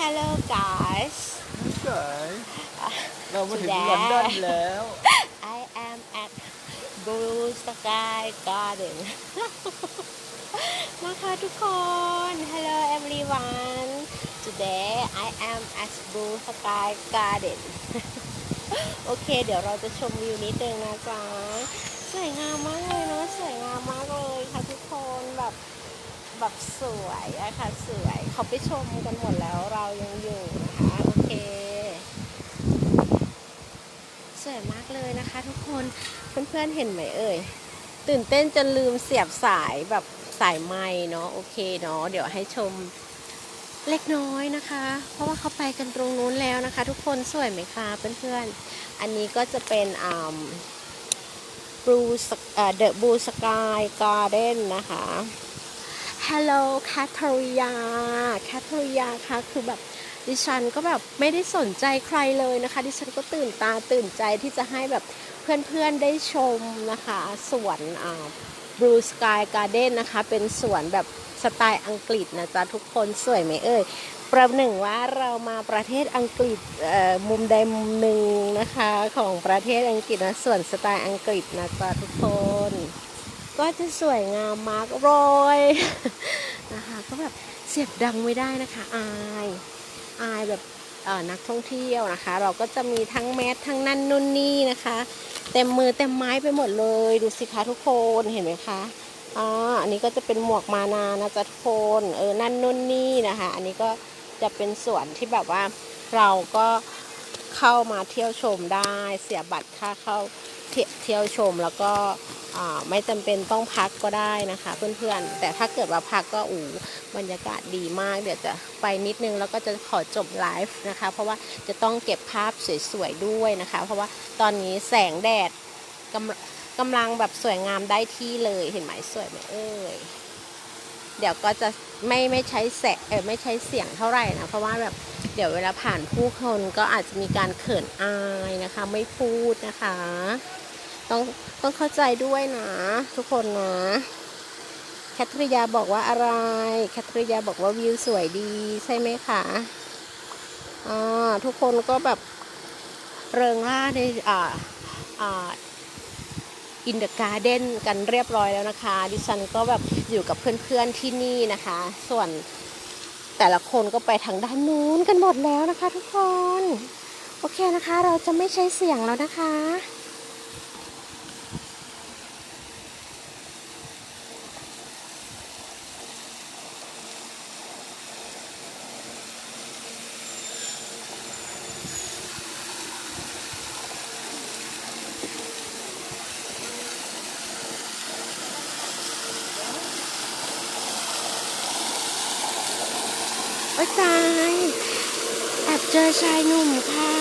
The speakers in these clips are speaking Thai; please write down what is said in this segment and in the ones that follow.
Hello guys เก๋เรามาถึง Today ลอนดอนแล้ว I am at Blue Sky Garden นะคะทุกคน Hello everyone Today I am at Blue Sky Garden โอเค เดี๋ยวเราจะชมวิวนิดนึงนะจ๊ะ สวยงามมากเลยเนาะสวยงามมากเลยค่ะทุกคนแบบ แบบสวยอะค่ะสวยเขาไปชมกันหมดแล้วเรายังอยู่นะคะโอเค สวยมากเลยนะคะ ทุกคนเพื่อนๆเห็นไหมเอ่ยตื่นเต้นจนลืมเสียบสายแบบสายไม้เนาะโอเคเนาะเดี๋ยวให้ชมเล็กน้อยนะคะ เพราะว่าเขาไปกันตรงนู้นแล้วนะคะ ทุกคนสวยไหมคะเพื่อนๆ อันนี้ก็จะเป็นอ่าบลูสเดอะบลูสกายการ์เด้นนะคะ Hello แคทริยาแคทริยาค่ะคือแบบดิฉันก็แบบไม่ได้สนใจใครเลยนะคะ ดิฉันก็ตื่นตาตื่นใจที่จะให้แบบเพื่อนๆได้ชมนะคะสวนอ่า Blue Sky Garden นะคะ เป็นสวนแบบสไตล์อังกฤษนะจ๊ะ ทุกคนสวยไหมเอ่ย ประหนึ่งว่าเรามาประเทศอังกฤษเอ่อมุมใดมุมหนึ่งนะคะ ของประเทศอังกฤษนะส่วนสไตล์อังกฤษนะจ๊ะ ทุกคน ก็จะสวยงามมากเลยนะคะก็แบบเสียบดังไม่ได้นะคะ อายอายแบบนักท่องเที่ยวนะคะ เราก็จะมีทั้งแมสทั้งนั่นนู่นนี่นะคะ เต็มมือเต็มไม้ไปหมดเลย ดูสิคะทุกคนเห็นไหมคะอ่าอันนี้ก็จะเป็นหมวกมานานะจ๊ะทุกคนเออนั่นนู่นนี่นะคะ อันนี้ก็จะเป็นส่วนที่แบบว่าเราก็เข้ามาเที่ยวชมได้ เสียบัตรค่าเข้า เที่ยวชมแล้วก็ไม่จำเป็นต้องพักก็ได้นะคะเพื่อนๆ แต่ถ้าเกิดว่าพักก็อูบรรยากาศดีมาก เดี๋ยวจะไปนิดนึงแล้วก็จะขอจบไลฟ์นะคะ เพราะว่าจะต้องเก็บภาพสวยๆด้วยนะคะ เพราะว่าตอนนี้แสงแดดกำกำลังแบบสวยงามได้ที่เลยเห็นไหมสวยไหมเอ่ย เดี๋ยวก็จะไม่ไม่ใช้แสเออไม่ใช้เสียงเท่าไหร่นะ เพราะว่าแบบเดี๋ยวเวลาผ่านผู้คนก็อาจจะมีการเขินอายนะคะ ไม่พูดนะคะ ต้องต้องเข้าใจด้วยนะ ทุกคนนะแคทริยาบอกว่าอะไร แคทริยาบอกว่าวิวสวยดีใช่ไหมคะอ่าทุกคนก็แบบเริงร่าในอ่าอ่า อินเดอะการ์เด้นกันเรียบร้อยแล้วนะคะ ดิฉันก็แบบอยู่กับเพื่อนๆที่นี่นะคะ ส่วนแต่ละคนก็ไปทางด้านนู้นกันหมดแล้วนะคะ ทุกคน โอเคนะคะ เราจะไม่ใช้เสียงแล้วนะคะ ตายแอบเจอชายหนุ่มค่ะ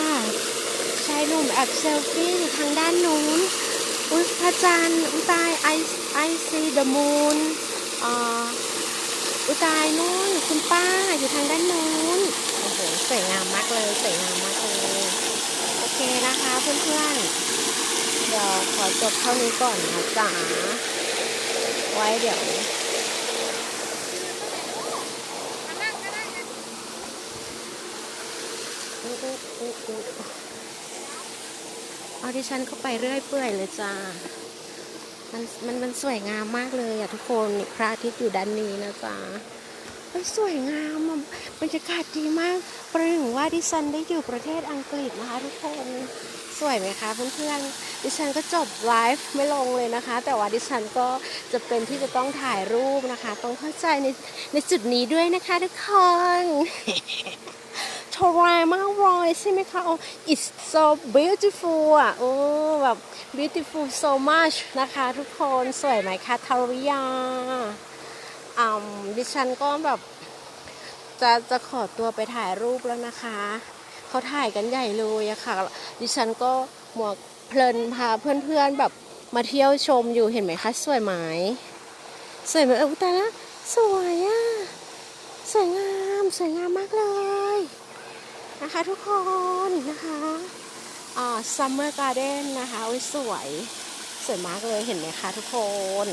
ชายหนุ่มแอบเซลฟี่อยู่ทางด้านนู้น อุ้ยพระจันทร์อุ้ยตายไอไอซีเดอะมูนอ่าอุ้ยตายนู่นคุณป้าอยู่ทางด้านนู้น โอ้โหสวยงามมากเลยสวยงามมากเลย โอเคนะคะเพื่อนๆ เดี๋ยวขอจบเท่านี้ก่อนนะจ๊ะ ไว้เดี๋ยว อุอุอุเอาดิฉันเข้าไปเรื่อยเปื่อยเลยจ้า มันมันมันสวยงามมากเลยอะทุกคนนี่พระอาทิตย์อยู่ด้านนี้นะจ๊ะมันสวยงามอะบรรยากาศดีมาก ประหนึ่งว่าดิฉันได้อยู่ประเทศอังกฤษนะคะทุกคนสวยไหมคะเพื่อนๆ ดิฉันก็จบไลฟ์ไม่ลงเลยนะคะ แต่ว่าดิฉันก็จะเป็นที่จะต้องถ่ายรูปนะคะ ต้องเข้าใจในในจุดนี้ด้วยนะคะทุกคน ทรายมากเลยใช่ไหมคะโอ้ it's so beautiful อะโอ้แบบ beautiful so much นะคะทุกคนสวยไหมคะทาริยาอ่าดิฉันก็แบบ จะจะขอตัวไปถ่ายรูปแล้วนะคะ เขาถ่ายกันใหญ่เลยอะค่ะ ดิฉันก็หมวกเพลินพาเพื่อนๆแบบมาเที่ยวชมอยู่เห็นไหมคะ สวยไหมสวยไหมเออแต่ละสวยอะสวยงาม สวยงามมากเลย นะคะทุกคนนะคะอ่า summer garden นะคะโอ้ยสวย สวยมากเลยเห็นไหมคะทุกคน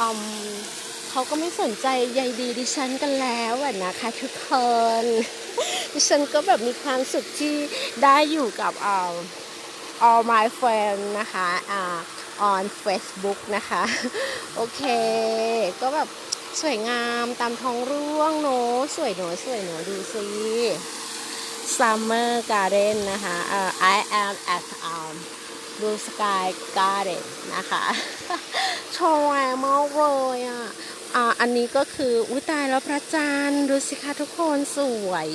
อืมเขเขาก็ไม่สนใจใยดีดิฉันกันแล้วอะนะคะทุกคน ดิฉันก็แบบมีความสุขที่ได้อยู่กับอ่อ all my friend นะคะอ่า on Facebook นะคะ โอเค ก็แบบสวยงามตามท้องร่วงเนอะสวยเนสวยเนดูสิ Summer Garden นะคะเอ่อ I am at um Blue Sky Garden นะคะชอแรงมากเลยอะอ่าอันนี้ก็คืออุ้ยตายแล้วพระจันทร์ดูสิคะทุกคนสวย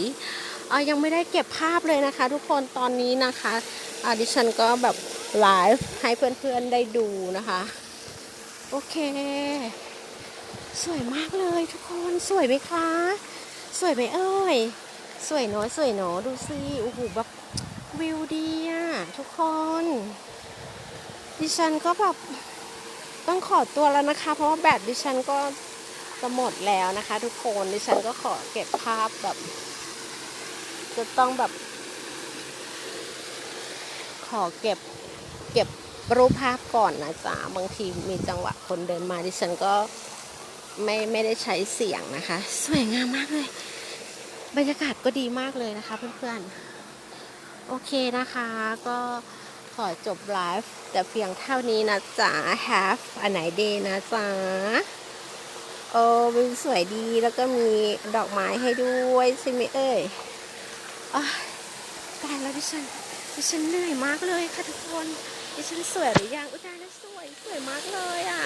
อ่ายังไม่ได้เก็บภาพเลยนะคะทุกคนตอนนี้นะคะอ่าดิฉันก็แบบไลฟ์ให้เพื่อนๆได้ดูนะคะ โอเค สวยมากเลยทุกคนสวยไหมคะ สวยไหมเอ่ย สวยเนอะสวยเนอะดูสิโอ้โหแบบวิวดีอะทุกคน ดิฉันก็แบบต้องขอตัวแล้วนะคะ เพราะว่าแบตดิฉันก็จะหมดแล้วนะคะ ทุกคนดิฉันก็ขอเก็บภาพแบบ จะต้องแบบ ขอเก็บเก็บรูปภาพก่อนนะจ๊ะบางทีมีจังหวะคนเดินมาดิฉันก็ไม่ไม่ได้ใช้เสียงนะคะ สวยงามมากเลย บรรยากาศก็ดีมากเลยนะคะเพื่อนๆ โอเคนะคะก็ขอจบไลฟ์แต่เพียงเท่านี้นะจ๊ะ have อันไหนดีนะจ๊ะ โอ้วิวสวยดีแล้วก็มีดอกไม้ให้ด้วยใช่ไหมเอ่ยอ้ยตายแล้วดิฉันดิฉันเหนื่อยมากเลยค่ะทุกคนดิฉันสวยหรือยังอุตายแล้วสวยสวยมากเลยอะ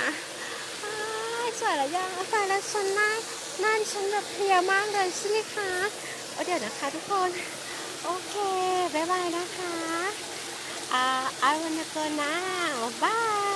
สวยหรือยังอุตายแล้วฉันน้า ฉันแบบเพลียมากเลยใช่ไหมคะเเดี๋ยวนะคะทุกคน โอเคบ๊ายบายนะคะอ่า I wanna go now bye